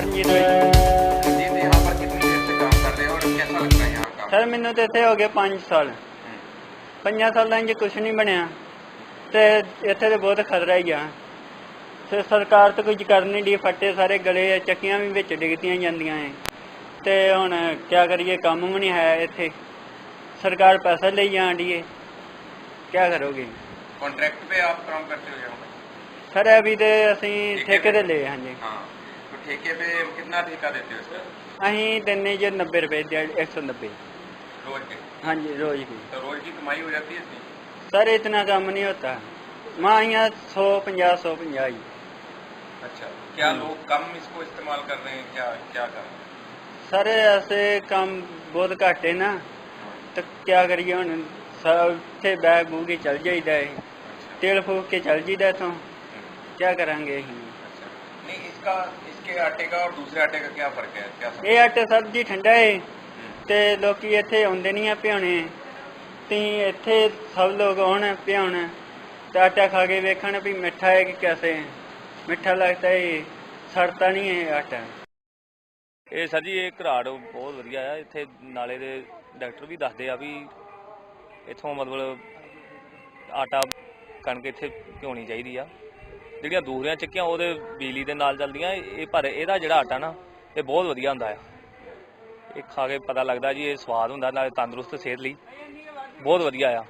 रंजीत भाई रंजीत यहाँ पर कितनी देर से काम कर रहे हैं और कैसा लगता है यहाँ काम ਸਰ ਮੈਨੂੰ ਤੇ ਇੱਥੇ ਹੋ ਗਏ 5 ਸਾਲ ਪੰਜਾਂ ਸਾਲਾਂ 'ਚ ਕੁਝ ਨਹੀਂ ਬਣਿਆ ਤੇ ਇੱਥੇ ਤੇ ਬਹੁਤ ਖਤਰਾ ਹੀ ਆ ਤੇ ਸਰਕਾਰ ਤਾਂ ਕੁਝ ਕਰ ਨਹੀਂ ਦੀ ਫੱਟੇ ਸਾਰੇ ਗਲੇ ਆ ਚੱਕੀਆਂ ਵੀ ਵਿੱਚ ਡਿੱਗਦੀਆਂ ਜਾਂਦੀਆਂ ਐ ਤੇ ਹੁਣ ਕੀ ਕਰੀਏ ਕੰਮ ਵੀ ਨਹੀਂ ਹੈ ਇੱਥੇ ਸਰਕਾਰ ਪੈਸਾ ਲਈ ਜਾਂਦੀ ਏ ਕੀ ਕਰੋਗੇ कॉन्ट्रैक्ट पे आप काम करते हो यहाँ पर? ਸਰ ਅਭੀ ਤੇ ਅਸੀਂ ਠੇਕੇ ਤੇ ਲਏ ਹਾਂਜੀ हाँ तो ठेके पे कितना ठेका देते हो इसका ਅਸੀਂ ਦਿੰਨੇ ਜੇ 90 ਰੁਪਏ ਦਿਹਾੜੀ 190 रोज के ਹਾਂਜੀ ਰੋਜ਼ ਦੀ तो रोज की कमाई हो जाती है इसमें सर इतना कम नहीं होता माँ यहाँ सौ पंजाह सौ पंजाह ही अच्छा क्या लोग कम इसको इस्तेमाल कर रहे हैं क्या क्या कर रहे हैं सर ऐसे काम बहुत घट है ना तो क्या करिए ਹੁਣ ਉੱਥੇ ਬੈਗ ਬੂਗ ਕੇ ਚੱਲ ਜਾਈਦਾ ਹੈ अच्छा ਤੇਲ ਫੂਕ ਕੇ ਚੱਲ ਜਾਈਦਾ ਇੱਥੋਂ क्या ਕਰਾਂਗੇ ਅਸੀਂ अच्छा नहीं इसका इसके आटे का और दूसरे आटे का क्या फर्क है क्या ਇਹ ਆਟੇ ਸਬਜ਼ੀ ਠੰਡਾ ਹੈ ਤੇ ਲੋਕੀ ਇੱਥੇ ਆਉਂਦੇ ਨਹੀਂ ਆ ਪਿਆਉਣੇ ਤੇ ਇੱਥੇ ਸਭ ਲੋਕ ਆਉਣ ਪਿਆਉਣ ਤੇ ਆਟਾ ਖਾ ਕੇ ਵੇਖਣ ਵੀ ਮਿੱਠਾ ਹੈ ਕਿ ਕੈਸੇ ਹੈ ਮਿੱਠਾ ਲੱਗਦਾ ਹੈ ਸੜਤਾ ਨਹੀਂ ਹੈ ਆਟਾ ਇਹ ਸਰ ਜੀ ਇਹ ਘਰਾੜ ਬਹੁਤ ਵਧੀਆ ਆ ਇੱਥੇ ਨਾਲੇ ਦੇ ਡਾਕਟਰ ਵੀ ਦੱਸਦੇ ਆ ਵੀ ਇੱਥੋਂ ਮਤਲਬ ਆਟਾ ਕਣਕ ਇੱਥੇ ਭਿਉਣੀ ਚਾਹੀਦੀ ਆ ਜਿਹੜੀਆਂ ਦੂਸਰੀਆਂ ਚੱਕੀਆਂ ਉਹਦੇ ਬਿਜਲੀ ਦੇ ਨਾਲ ਚੱਲਦੀਆਂ, ਇਹ ਪਰ ਇਹਦਾ ਜਿਹੜਾ ਆਟਾ ਨਾ, ਇਹ ਬਹੁਤ ਵਧੀਆ ਹੁੰਦਾ ਆ। ਇਹ ਖਾ ਕੇ ਪਤਾ ਲੱਗਦਾ ਜੀ, ਇਹ ਸਵਾਦ ਹੁੰਦਾ, ਨਾਲੇ ਤੰਦਰੁਸਤ ਸਿਹਤ ਲਈ ਬਹੁਤ ਵਧੀਆ ਆ।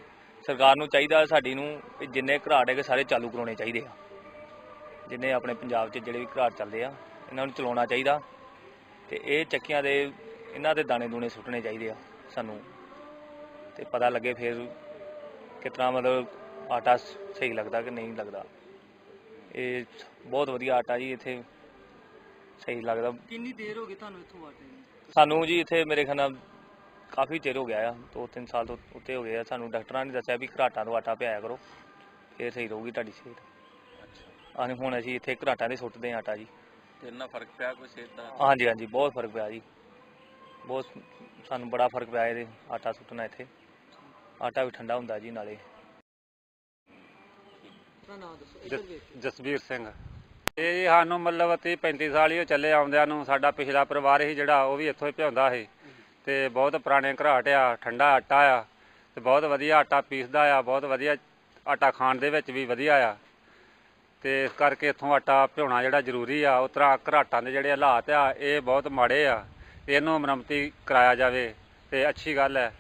ਸਰਕਾਰ ਨੂੰ ਚਾਹੀਦਾ, ਸਾਡੀ ਨੂੰ ਵੀ ਜਿੰਨੇ ਘਰਾਟ ਹੈਗੇ ਸਾਰੇ ਚਾਲੂ ਕਰਾਉਣੇ ਚਾਹੀਦੇ ਆ। ਜਿੰਨੇ ਆਪਣੇ ਪੰਜਾਬ 'ਚ ਜਿਹੜੇ ਵੀ ਘਰਾਟ ਚੱਲਦੇ ਆ, ਇਹਨਾਂ ਨੂੰ ਚਲਾਉਣਾ ਚਾਹੀਦਾ ਤੇ ਇਹ ਚੱਕੀਆਂ ਦੇ, ਇਹਨਾਂ ਦੇ ਦਾਣੇ ਦੂਣੇ ਸੁੱਟਣੇ ਚਾਹੀਦੇ ਆ ਸਾਨੂੰ। ਤੇ ਪਤਾ ਲੱਗੇ ਫਿਰ ਕਿਤਨਾ ਮਤਲਬ ਆਟਾ ਸਹੀ ਲੱਗਦਾ ਕਿ ਨਹੀਂ ਲੱਗਦਾ। ਇਹ ਬਹੁਤ ਵਧੀਆ ਆਟਾ ਜੀ ਇੱਥੇ। ਸਹੀ ਲੱਗਦਾ। ਕਿੰਨੀ ਦੇਰ ਹੋ ਗਈ ਤੁਹਾਨੂੰ ਇੱਥੋਂ ਆਟੇ ਨੂੰ? ਸਾਨੂੰ ਜੀ ਇੱਥੇ ਮੇਰੇ ਖਿਆਲ ਨਾਲ ਕਾਫੀ ਚਿਰ ਹੋ ਗਿਆ ਆ। ਦੋ ਤਿੰਨ ਸਾਲ ਤੋਂ ਉੱਤੇ ਹੋ ਗਏ ਆ। ਸਾਨੂੰ ਡਾਕਟਰਾਂ ਨੇ ਦੱਸਿਆ ਵੀ ਘਰਾਟਾਂ ਤੋਂ ਆਟਾ ਪਿਆਇਆ ਕਰੋ। ਫਿਰ ਸਹੀ ਰਹੂਗੀ ਤੁਹਾਡੀ ਸਿਹਤ। ਆਹ ਹੁਣ ਅਸੀਂ ਇੱਥੇ ਘਰਾਟਾਂ ਦੇ ਸੁੱਟਦੇ ਆ ਆਟਾ ਜੀ। ਤੇ ਇੰਨਾ ਫ਼ਰਕ ਪਿਆ ਕੋਈ ਸਿਹਤ ਦਾ? ਹਾਂਜੀ ਹਾਂਜੀ ਬਹੁਤ ਫ਼ਰਕ ਪਿਆ ਜੀ। ਬਹੁਤ ਸਾਨੂੰ ਬੜਾ ਫ਼ਰਕ ਪਿਆ ਇਹਦੇ ਆਟਾ ਸੁੱਟਣਾ ਇੱਥੇ। ਆਟਾ ਵੀ ਠੰਡਾ ਹੁੰਦਾ ਜੀ ਨਾਲੇ। ਜਸ- ਜਸਵੀਰ ਸਿੰਘ। ਇਹ ਜੀ ਸਾਨੂੰ ਮਤਲਬ 30 35 ਸਾਲ ਹੀ ਉਹ ਚੱਲੇ ਆਉਂਦਿਆਂ ਨੂੰ ਸਾਡਾ ਪਿਛਲਾ ਪਰਿਵਾਰ ਸੀ ਜਿਹੜਾ ਉਹ ਵੀ ਇੱਥੋਂ ਹੀ ਭਿਉਂਦਾ ਸੀ। ਤੇ ਬਹੁਤ ਪੁਰਾਣੇ ਘਰਾਟ ਆ ਠੰਡਾ ਆਟਾ ਆ ਤੇ ਬਹੁਤ ਵਧੀਆ ਆਟਾ ਪੀਸਦਾ ਆ ਬਹੁਤ ਵਧੀਆ ਆਟਾ ਖਾਣ ਦੇ ਵਿੱਚ ਵੀ ਵਧੀਆ ਆ। ਤੇ ਇਸ ਕਰਕੇ ਇੱਥੋਂ ਆਟਾ ਭਿਉਣਾ ਜਿਹੜਾ ਜ਼ਰੂਰੀ ਆ ਉਸ ਤਰ੍ਹਾਂ ਘਰਾਟਾਂ ਦੇ ਜਿਹੜੇ ਹਾਲਾਤ ਆ ਇਹ ਬਹੁਤ ਮਾੜੇ ਆ। ਇਹਨੂੰ ਮਰਮਤੀ ਕਰਾਇਆ ਜਾਵੇ ਤੇ ਅੱਛੀ ਗੱਲ ਹੈ।